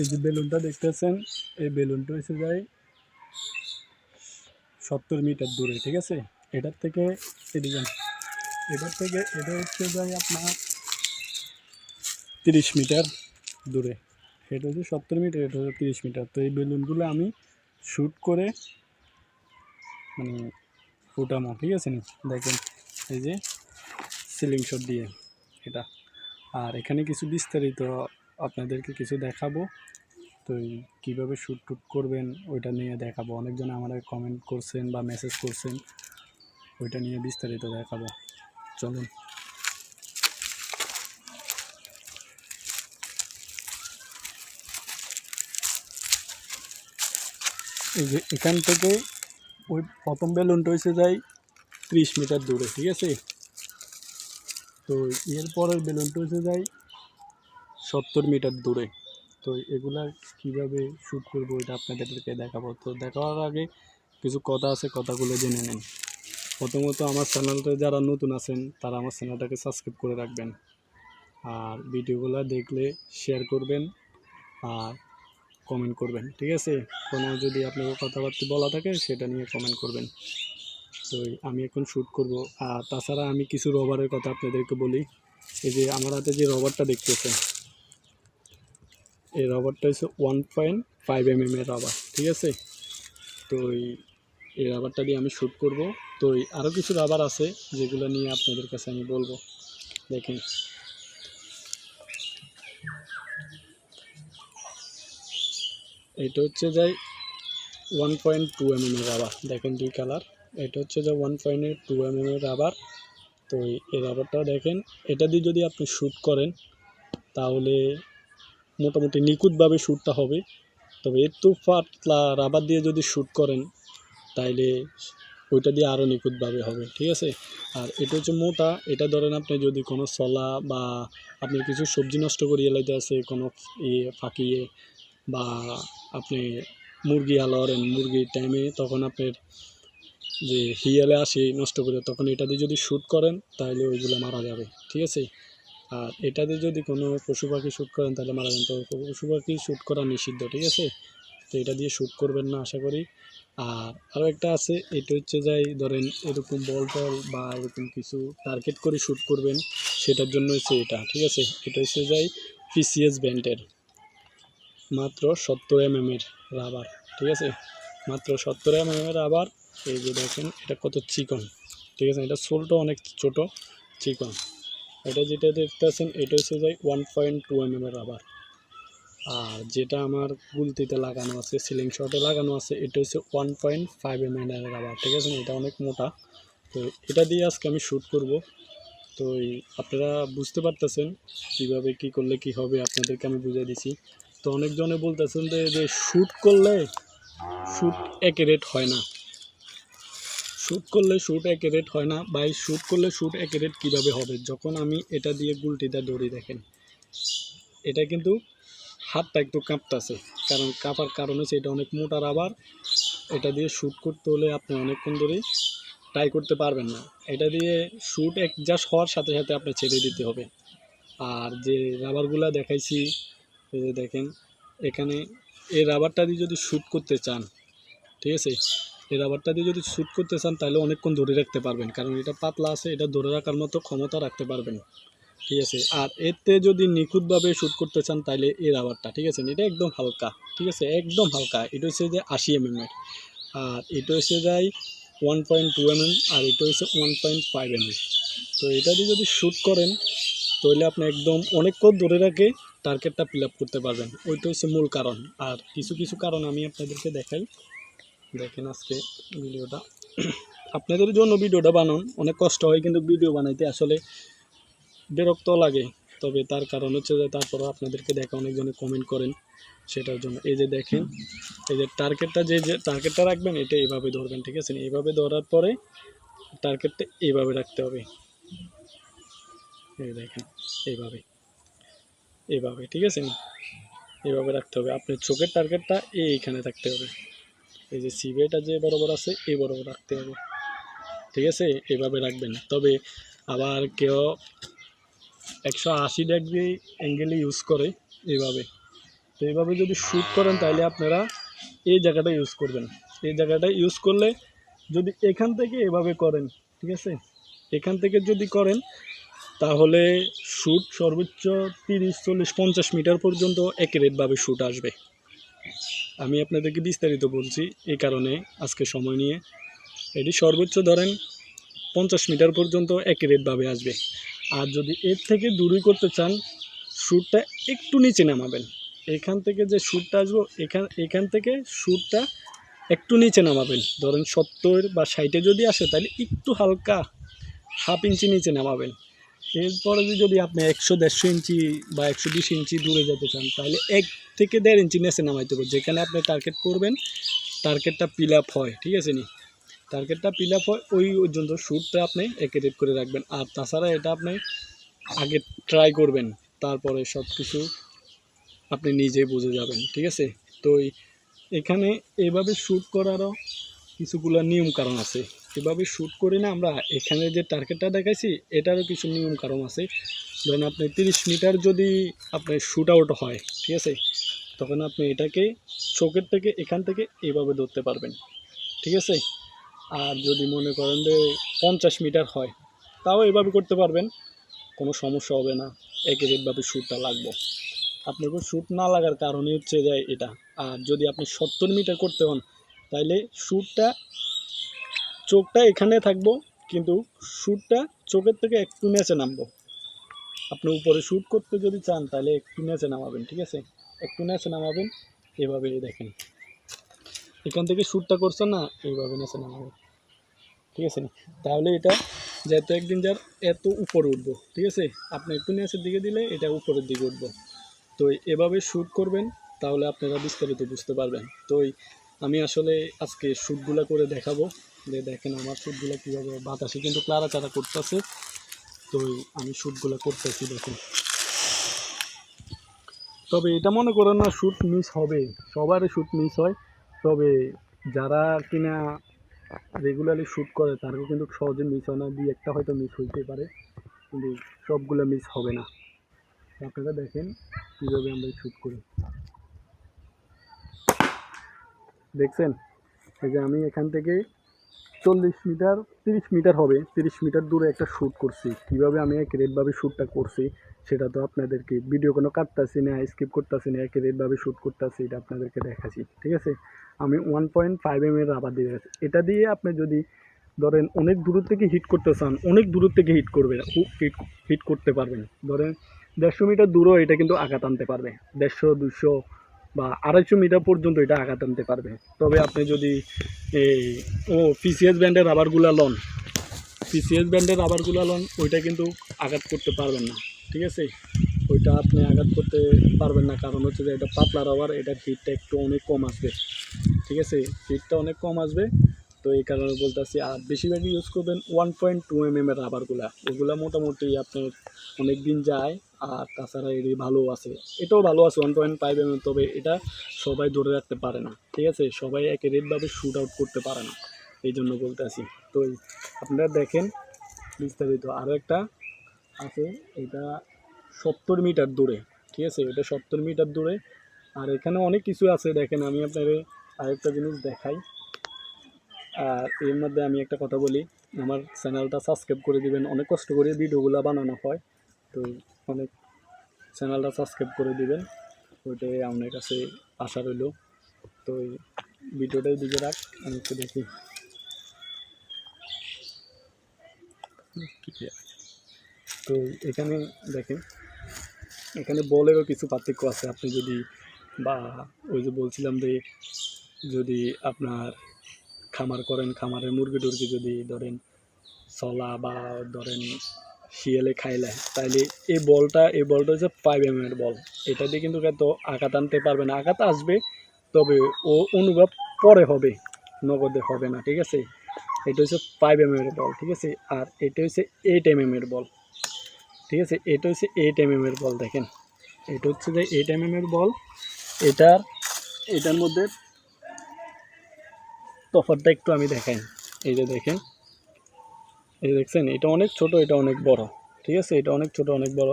এই যে বেলুনটা দেখতেছেন, এই বেলুনটা হচ্ছে যায় সত্তর মিটার দূরে, ঠিক আছে? এটার থেকে এদিকে এটার থেকে এটা হচ্ছে যায় আপনার তিরিশ মিটার দূরে। এটা হচ্ছে সত্তর মিটার, এটা হচ্ছে তিরিশ মিটার। তো এই বেলুনগুলো আমি শ্যুট করে মানে ফুটামো, ঠিক আছে নি? দেখেন, এই যে সিলিং শট দিয়ে এটা। আর এখানে কিছু বিস্তারিত আপনাদেরকে কিছু দেখাবো। তো কীভাবে শ্যুট টুট করবেন, ওইটা নিয়ে দেখাবো। অনেকজন আমার কমেন্ট করছেন বা মেসেজ করছেন, ওইটা নিয়ে বিস্তারিত দেখাবো। চলুন। এই যে এখান থেকে ওই প্রথম বেলুনটা হয়েছে যায় ত্রিশ মিটার দূরে, ঠিক আছে? তো এরপরের বেলুনটা হচ্ছে যায় সত্তর মিটার দূরে। তো এগুলা কীভাবে শ্যুট করব এটা আপনাদেরকে দেখাবো। তো দেখাবার আগে কিছু কথা আছে, কথাগুলো জেনে নেন। প্রথমত আমার চ্যানেলটা যারা নতুন আছেন, তারা আমার চ্যানেলটাকে সাবস্ক্রাইব করে রাখবেন। আর ভিডিওগুলো দেখলে শেয়ার করবেন আর কমেন্ট করবেন, ঠিক আছে? কোনো যদি আপনাকে কথাবার্তা বলা থাকে, সেটা নিয়ে কমেন্ট করবেন। তো আমি এখন শ্যুট করব। আর তাছাড়া আমি কিছু রবারের কথা আপনাদেরকে বলি। এই যে আমার হাতে যে রবারটা দেখতেছে এই রবারটা হচ্ছে ওয়ান পয়েন্ট ফাইভ এম এর রাবার, ঠিক আছে? তো এই- রাবারটা দিয়ে আমি শ্যুট করব। তো আরও কিছু রাবার আছে যেগুলো নিয়ে আপনাদের কাছে আমি বলব। দেখেন। এটা হচ্ছে যাই ওয়ান পয়েন্ট টু এম এর রাবার, দেখেন দুই কালার এটা হচ্ছে যে ওয়ান পয়েন্ট টু এম এর রাবার তো এই- রাবারটাও দেখেন, এটা দিয়ে যদি আপনি শ্যুট করেন, তাহলে মোটামুটি নিখুঁতভাবে শ্যুটটা হবে। তবে একটু পাতলা রাবার দিয়ে যদি শ্যুট করেন, তাইলে ওইটা দিয়ে আরও নিখুঁতভাবে হবে, ঠিক আছে? আর এটা হচ্ছে মোটা, এটা ধরেন আপনি যদি কোনো সলা বা আপনি কিছু সবজি নষ্ট করিয়ে লাইতে আছে, কোনো ইয়ে ফাঁকিয়ে বা আপনি মুরগি হালোয়ারেন মুরগির টাইমে তখন আপনার যে হিয়ালে আসে, নষ্ট করে, তখন এটা দিয়ে যদি শ্যুট করেন, তাহলে ওইগুলো মারা যাবে, ঠিক আছে? আর এটা দিয়ে যদি কোনো পশু পাখি শ্যুট করেন, তাহলে মারা যাবেন তো পশু পাখি শ্যুট করা নিষিদ্ধ, ঠিক আছে? তো এটা দিয়ে শ্যুট করবেন না, আশা করি। আর আরও একটা আছে, এটা হচ্ছে যাই, ধরেন এরকম বল টল বা এরকম কিছু টার্গেট করে শ্যুট করবেন, সেটার জন্য হচ্ছে এটা, ঠিক আছে? এটা হচ্ছে যাই পিসিএস ব্যান্ডের মাত্র সত্তর এম এর রাবার ঠিক আছে? মাত্র সত্তর এম এর রাবার এই যে দেখেন, এটা কত চিকন। ঠিক আছে, এটা সোলটা অনেক ছোট, চিকন। এটা যেটা দেখতেছেন, এটা হচ্ছে যাই ওয়ান পয়েন্ট টু এম এর রাবার আর যেটা আমার গুলতিতে লাগানো আছে সিলিং শটে লাগানো আছে, এটা হচ্ছে ওয়ান পয়েন্ট ফাইভ এম এর রাবার ঠিক আছে, এটা অনেক মোটা। তো এটা দিয়ে আজকে আমি শ্যুট করব। তো আপনারা বুঝতে পারতেছেন কীভাবে কি করলে কি হবে, আপনাদেরকে আমি বুঝিয়ে দিছি। তো অনেকজনে বলতেছেন যে যে শ্যুট করলে শ্যুট অ্যাকুরেট হয় না। শ্যুট করলে শ্যুট অ্যাকুরেট হয় না ভাই শ্যুট করলে শ্যুট অ্যাকুরেট কীভাবে হবে? যখন আমি এটা দিয়ে গুলটিটা দড়ি দেখেন, এটা কিন্তু হাতটা একটু কাঁপতাছে। কারণ কাঁপার কারণ হচ্ছে এটা অনেক মোটা রাবার এটা দিয়ে শ্যুট করতে হলে আপনি অনেকক্ষণ ধরেই ট্রাই করতে পারবেন না। এটা দিয়ে শ্যুট জাস্ট হওয়ার সাথে সাথে আপনি ছেড়ে দিতে হবে। আর যে রাবারগুলা দেখাইছি দেখেন, এখানে এই রাবারটা দিয়ে যদি শ্যুট করতে চান, ঠিক আছে এই রাবারটা দিয়ে যদি শ্যুট করতে চান, তাহলে অনেকক্ষণ ধরে রাখতে পারবেন। কারণ এটা পাতলা আছে, এটা ধরে রাখার মতো ক্ষমতা রাখতে পারবেন। ঠিক আছে? আর এতে যদি নিখুঁতভাবে শ্যুট করতে চান, তাহলে এই রাবারটা ঠিক আছে? এটা একদম হালকা, ঠিক আছে? একদম হালকা। এটা হচ্ছে যে আশি এম এর। আর এটা হচ্ছে যাই one point two M M আর এটা হচ্ছে ওয়ান পয়েন্ট ফাইভ এম তো এটা দিয়ে যদি শ্যুট করেন, তাহলে আপনি একদম অনেকক্ষণ ধরে রাখে টার্গেটটা ফিল করতে পারবেন। ওইটা হচ্ছে মূল কারণ। আর কিছু কিছু কারণ আমি আপনাদেরকে দেখাই। দেখেন আজকে ভিডিওটা। আপনাদের জন্য ভিডিওটা বানান, অনেক কষ্ট হয় কিন্তু ভিডিও বানাইতে আসলে বিরক্ত লাগে। তবে তার কারণ হচ্ছে যে তারপরও আপনাদেরকে দেখা অনেকজনে কমেন্ট করেন সেটার জন্য। এই যে দেখেন, এই যে টার্গেটটা যে যে টার্গেটটা রাখবেন, এটা এইভাবে ধরবেন, ঠিক আছে? এইভাবে ধরার পরে টার্গেটটা এইভাবে রাখতে হবে। এই দেখেন, এইভাবে এইভাবে, ঠিক আছে? এইভাবে রাখতে হবে। আপনার চোখের টার্গেটটা এইখানে থাকতে হবে। এই যে সিবেটা যে বরাবর আছে, এই বরাবর রাখতে হবে। ঠিক আছে? এভাবে রাখবেন তবে আবার কেউ একশো আশি ডিগ্রি অ্যাঙ্গেলে ইউজ করে এইভাবে তো এইভাবে যদি শ্যুট করেন, তাহলে আপনারা এই জায়গাটা ইউজ করবেন। এই জায়গাটা ইউজ করলে যদি এখান থেকে এভাবে করেন, ঠিক আছে? এখান থেকে যদি করেন, তাহলে শ্যুট সর্বোচ্চ তিরিশ, চল্লিশ, পঞ্চাশ মিটার পর্যন্ত একুরেটভাবে শ্যুট আসবে। আমি আপনাদেরকে বিস্তারিত বলছি এই কারণে আজকে সময় নিয়ে। এটি সর্বোচ্চ ধরেন পঞ্চাশ মিটার পর্যন্ত একুরেটভাবে আসবে। আর যদি এর থেকে দূরে করতে চান সুরটা একটু নিচে নামাবেন। এখান থেকে যে সুরটা আসব, এখান এখান থেকে শ্যুটটা একটু নিচে নামাবেন। ধরেন সত্তর বা ষাটে যদি আসে, তাহলে একটু হালকা হাফ ইঞ্চি নিচে নামাবেন। এরপরে যদি আপনি একশো দেড়শো ইঞ্চি বা একশো বিশ ইঞ্চি দূরে যেতে চান, তাহলে এক থেকে দেড় ইঞ্চি নিচে নামাইতে হবে। যেখানে আপনি টার্গেট করবেন টার্গেটটা পিল আপ হয়, ঠিক আছে নি? টার্গেটটা পিল আপ হয়, ওই পর্যন্ত শ্যুটটা আপনি একেরেট করে রাখবেন। আর তাছাড়া এটা আপনি আগে ট্রাই করবেন, তারপরে সব কিছু আপনি নিজেই বুঝে যাবেন, ঠিক আছে? তো এখানে এভাবে শ্যুট করারও কিছুগুলো নিয়ম কারণ আছে। এভাবে শ্যুট করি না, আমরা এখানে যে টার্গেটটা দেখাইছি, এটারও কিছু নিয়ম কারণ আছে। ধরেন আপনি তিরিশ মিটার যদি আপনার শ্যুট আউট হয়, ঠিক আছে? তখন আপনি এটাকে চোখের থেকে এখান থেকে এভাবে ধরতে পারবেন, ঠিক আছে? আর যদি মনে করেন যে পঞ্চাশ মিটার হয়, তাও এভাবে করতে পারবেন। কোনো সমস্যা হবে না একেরেটভাবে শ্যুটটা লাগবে। আপনাকে শ্যুট না লাগার কারণে হচ্ছে যায় এটা। আর যদি আপনি সত্তর মিটার করতে হন তাহলে শ্যুটটা চোখটা এখানে থাকব, কিন্তু শ্যুটটা চোখের থেকে একটু নিচে নামবো। আপনি উপরে শ্যুট করতে যদি চান, তাহলে একটু নিচে নামাবেন, ঠিক আছে? একটু নিচে নামাবেন, এভাবে দেখেন। এখান থেকে শ্যুটটা করছেন না, এইভাবে নিচে নামাবেন, ঠিক আছে? তাহলে এটা যেহেতু একদিন যার এত উপরে উঠবো, ঠিক আছে? আপনি একটু নিচের দিকে দিলে এটা উপরের দিকে উঠবো। তো এভাবে শ্যুট করবেন, তাহলে আপনারা বিস্তারিত বুঝতে পারবেন। তো আমি আসলে আজকে শ্যুটগুলো করে দেখাবো। যে দেখেন আমার শ্যুটগুলো কীভাবে বাতাসে, কিন্তু ক্লারা চারা করতেছে। তো আমি শ্যুটগুলো করতেছি, দেখুন। তবে এটা মনে করেন না, শ্যুট মিস হবে। সবারই শ্যুট মিস হয়। তবে যারা কিনা রেগুলারলি শ্যুট করে, তারও কিন্তু সহজে মিস হয় না। দুই একটা হয়তো মিস হইতে পারে, কিন্তু সবগুলো মিস হবে না। আপনারা দেখেন কীভাবে আমরা শ্যুট করি। দেখছেন? এই যে আমি এখান থেকে চল্লিশ মিটার, তিরিশ মিটার হবে। তিরিশ মিটার দূরে একটা শ্যুট করছি। কীভাবে আমি একুরেটভাবে শ্যুটটা করছি, সেটা তো আপনাদেরকে ভিডিও কোনো কাটতেছি না স্কিপ করতেছি না একুরেটভাবে শ্যুট করতেছি, এটা আপনাদেরকে দেখাচ্ছি, ঠিক আছে? আমি ওয়ান পয়েন্ট ফাইভ এম এর রাবার দিয়ে গেছি এটা দিয়ে আপনি যদি ধরেন অনেক দূর থেকে হিট করতে চান, অনেক দূর থেকে হিট করবে হিট হিট করতে পারবেন। ধরেন দেড়শো মিটার দূরও এটা কিন্তু আঘাত আনতে পারবে। দেড়শো দুশো বা আড়াইশো মিটার পর্যন্ত এটা আঘাত আনতে পারবে। তবে আপনি যদি ও পিসিএস ব্যান্ডের রাবারগুলা লন পিসিএস ব্যান্ডের রাবারগুলা লন, ওইটা কিন্তু আঘাত করতে পারবেন না, ঠিক আছে? ওইটা আপনি আঘাত করতে পারবেন না, কারণ হচ্ছে যে এটা পাতলা রাবার এটার হিটটা একটু অনেক কম আসবে, ঠিক আছে? হিটটা অনেক কম আসবে, তো এই কারণে বলতেছি, আর বেশিরভাগই ইউজ করবেন one point two M M এর রাবারগুলা ওগুলা মোটামুটি আপনার অনেক দিন যায় আর তাছাড়া এর ভালো আছে। এটাও ভালো আছে ওয়ান পয়েন্ট ফাইভ এম তবে এটা সবাই ধরে রাখতে পারে না, ঠিক আছে? সবাই একে রেটভাবে শ্যুট আউট করতে পারে না এই জন্য বলতে আসি তো আপনারা দেখেন বিস্তারিত আরও একটা আছে, এটা সত্তর মিটার দূরে, ঠিক আছে? এটা সত্তর মিটার দূরে। আর এখানে অনেক কিছু আছে, দেখেন আমি আপনাকে আরেকটা জিনিস দেখাই। আর এর মধ্যে আমি একটা কথা বলি, আমার চ্যানেলটা সাবস্ক্রাইব করে দিবেন, অনেক কষ্ট করে ভিডিওগুলো বানানো হয়। তো অনেক চ্যানেলটা সাবস্ক্রাইব করে দিবেন। ওইটাই আপনার কাছে আশা রইল। তো ভিডিওটাই দিকে রাখ, আমি একটু দেখি। তো এখানে দেখেন, এখানে বলেরও কিছু পার্থক্য আছে। আপনি যদি বা ওই যে বলছিলাম যে যদি আপনার খামার করেন, খামারের মুরগি টুরগি যদি ধরেন সলা বা ধরেন শিয়ালে খাইলে। তাইলে এই বলটা এই বলটা হচ্ছে ফাইভ এম এর বল। এটা দিয়ে কিন্তু এত আঘাত আনতে পারবে না। আঘাত আসবে, তবে ও অনুভব পরে হবে, নগদে হবে না, ঠিক আছে? এটা হচ্ছে ফাইভ এম এর বল, ঠিক আছে? আর এটা হচ্ছে এইট এম এম এর বল, ঠিক আছে? এটা হচ্ছে এইট এম এম এর বল, দেখেন। এটা হচ্ছে যে এইট এম এম এর বল। এটার এটার মধ্যে তফাতটা একটু আমি দেখাই। এই যে দেখেন এই দেখছেন, এটা অনেক ছোট, এটা অনেক বড়। ঠিক আছে? এটা অনেক ছোট, অনেক বড়।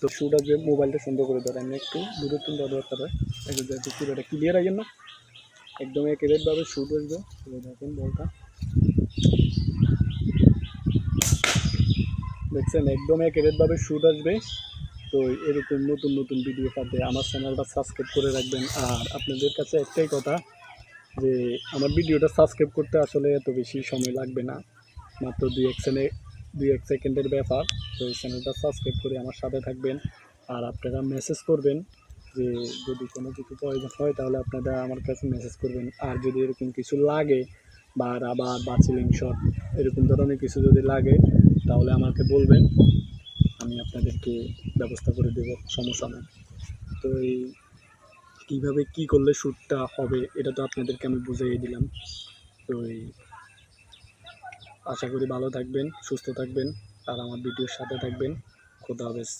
তো শ্যুট আসবে মোবাইলটা সুন্দর করে ধরে আমি একটু দূরে তুলে দেওয়া দরকার হয় একটু যাতে ক্লিয়ার আসেন না, একদম একেবারেভাবে শ্যুট আসবে। দেখেন বলটা। দেখছেন, একদম একেবারেভাবে শ্যুট আসবে। তো এরকম নতুন নতুন ভিডিও পাবে আমার চ্যানেলটা সাবস্ক্রাইব করে রাখবেন। আর আপনাদের কাছে একটাই কথা, যে আমার ভিডিওটা সাবস্ক্রাইব করতে আসলে এত বেশি সময় লাগবে না। মাত্র দুই এক সেকেন্ডে দুই এক সেকেন্ডের ব্যাপার। তো এই চ্যানেলটা সাবস্ক্রাইব করে আমার সাথে থাকবেন। আর আপনারা মেসেজ করবেন যে যদি কোনো কিছু প্রয়োজন হয়, তাহলে আপনারা আমার কাছে মেসেজ করবেন। আর যদি এরকম কিছু লাগে, বা রাবার বা সিলিং শট এরকম ধরনের কিছু যদি লাগে, তাহলে আমাকে বলবেন। আমি আপনাদেরকে ব্যবস্থা করে দেব, সমস্যা নেই। তো এই কীভাবে কী করলে শ্যুটটা হবে, এটা তো আপনাদেরকে আমি বুঝিয়ে দিলাম। তো এই আশা করি ভালো থাকবেন সুস্থ থাকবেন আর আমার ভিডিওর সাথে থাকবেন। খোদা হাফেজ।